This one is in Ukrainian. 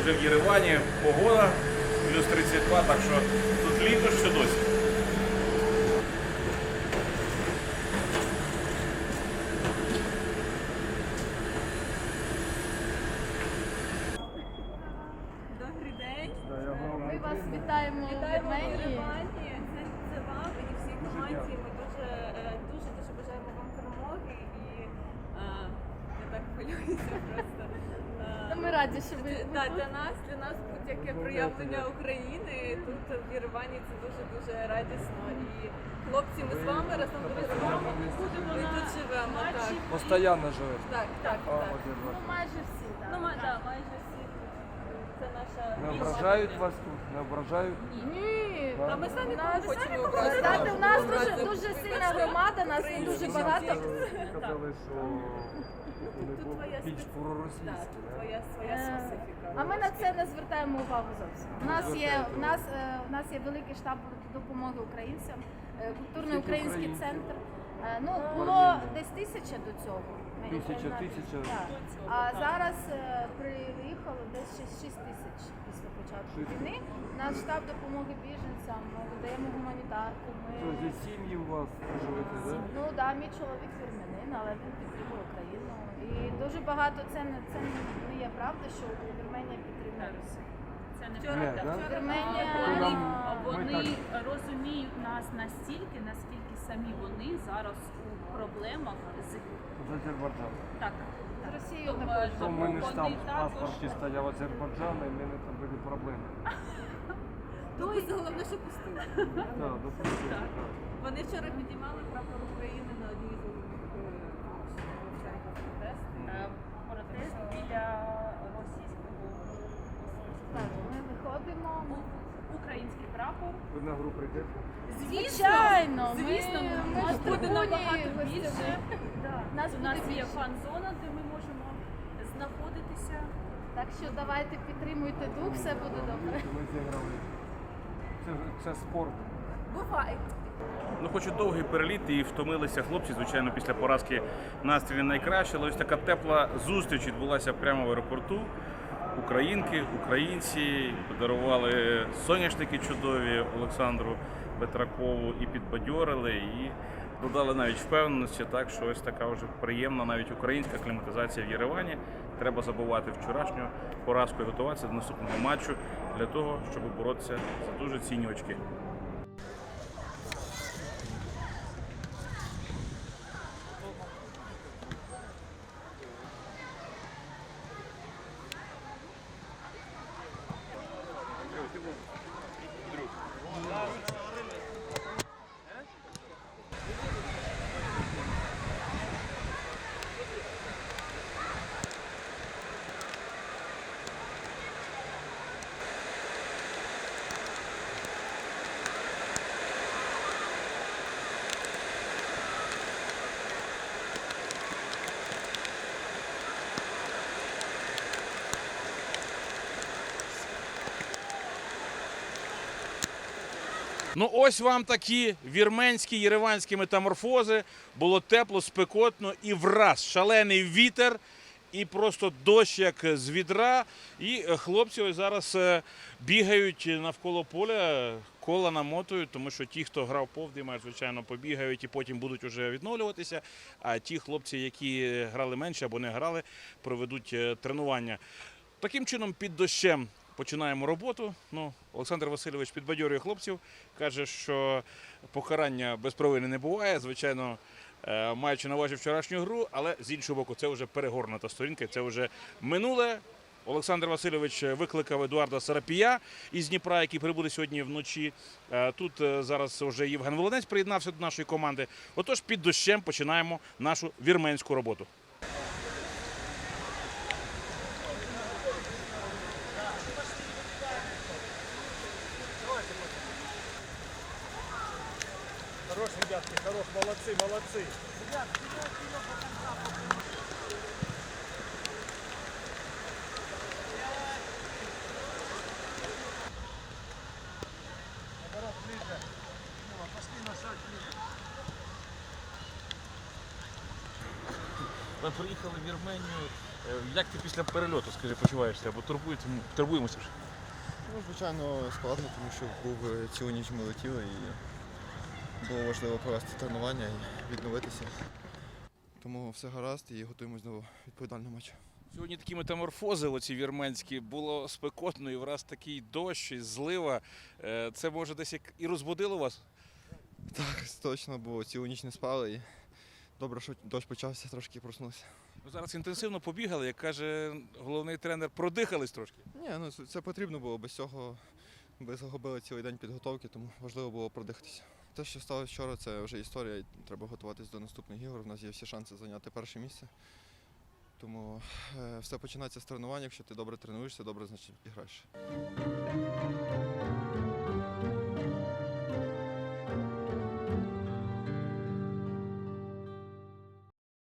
вже в Єревані, погода плюс 32, так що тут літо що досі. Добрий день. Ми вас вітаємо в Вірменії. Це, це вам і всій команді. Ми дуже, е, дуже, дуже бажаємо вам перемоги і е, я так хвилююся просто. Раді, що ви Да, для нас, для нас будь-яке проявлення України тут в Єревані це дуже дуже радісно. І хлопці, ми з вами разом з вами будемо ми тут живемо. Так, Постоянно живеш. так, так. Так. ну, майже всі. Так. Ну, ма- майже всі. Це наша Не більша ображають вас тут, не ображають. Ні. Та ми самі кого хочемо. Знаєте, у нас дуже, дуже сильна громада, нас не дуже багато. Казали, що вони Тут твоя більш специфіка. проросійські. Так, да? твоя своя Е, специфіка. А ми на це не звертаємо увагу зовсім. У нас є у нас е, у нас є великий штаб допомоги українцям, е, культурний український центр. Е, Ну було десь тисяча до цього. Мені Тисяча, тисяча. Так. А зараз е, приїхало десь 6 тисяч після початку Шість. війни. Наш штаб допомоги біженцям. Ми видаємо гуманітарку. Ми зі сім'ї у вас живете, так? Ну да, мій чоловік вірменин, але він підтримує Україну. І дуже багато це не це не є правда, що Вірменія підтримує Росію. Це не Вчора, правда. да? вчора Вірменія Вони розуміють нас настільки, наскільки самі вони зараз у проблемах з З Азербайджану. так. з Росією Тому, також. В мене в паспорті стояв Азербайджан, і в мене там були проблеми. І головне, що пустили. Так. Вони вчора підіймали прапор України на одній з прапор. Ви на гру прийдете? Звичайно, звісно, ми нас буде набагато більше. Да. Нас У нас є фан-зона, де ми можемо знаходитися. Так що давайте підтримуйте дух, все буде добре. Ми зіграли. Це, це спорт. Буває. Ну, хоч і довгий переліт і втомилися хлопці, звичайно, після поразки настрій найкраще, але ось така тепла зустріч відбулася прямо в аеропорту. Українки, українці подарували соняшники чудові Олександру Петракову і підбадьорили, і додали навіть впевненості, так що ось така вже приємна навіть українська кліматизація в Єревані. Треба забувати вчорашню поразку і готуватися до наступного матчу для того, щоб боротися за дуже цінні очки. Ну ось вам такі вірменські єреванські метаморфози. Було тепло, спекотно і враз шалений вітер. І просто дощ як з відра. І хлопці ось зараз е, бігають навколо поля, кола намотують, тому що ті, хто грав повдима, звичайно, побігають і потім будуть уже відновлюватися. А ті хлопці, які грали менше або не грали, проведуть е, тренування. Таким чином, під дощем починаємо роботу. Ну, Олександр Васильович підбадьорює хлопців, каже, що покарання без провини не буває. Звичайно, е, маючи на увазі вчорашню гру, але з іншого боку, це вже перегорнута сторінка, це вже минуле. Олександр Васильович викликав Едуарда Сарапія із Дніпра, який прибуде сьогодні вночі. Е, Тут е, зараз вже Євген Волонець приєднався до нашої команди. Отож, під дощем починаємо нашу вірменську роботу. Хорош, ребятки, хорош, молодцы, молодцы. Ми приїхали в Вірменію Е, Як ти після перельоту, скажи, почуваєшся? Бо турбуємося, турбуємося вже. Ну, звичайно, складно, тому що був е, цілу ніч ми летіли і було важливо провести тренування і відновитися. Тому все гаразд і готуємось до відповідального матчу. Сьогодні такі метаморфози, оці вірменські, було спекотно і враз такий дощ, і злива. Е, Це може десь як і розбудило вас? Так, точно, бо цілу ніч не спали і добре, що дощ почався, трошки проснувся. Ну, Зараз інтенсивно побігали, як каже головний тренер, продихались трошки. Ні, ну це потрібно було, без цього би загубили цілий день підготовки, тому важливо було продихатися. Те, що сталося вчора, це вже історія, треба готуватись до наступних ігор. У нас є всі шанси зайняти перше місце. Тому е, все починається з тренування. Якщо ти добре тренуєшся, добре значить граєш.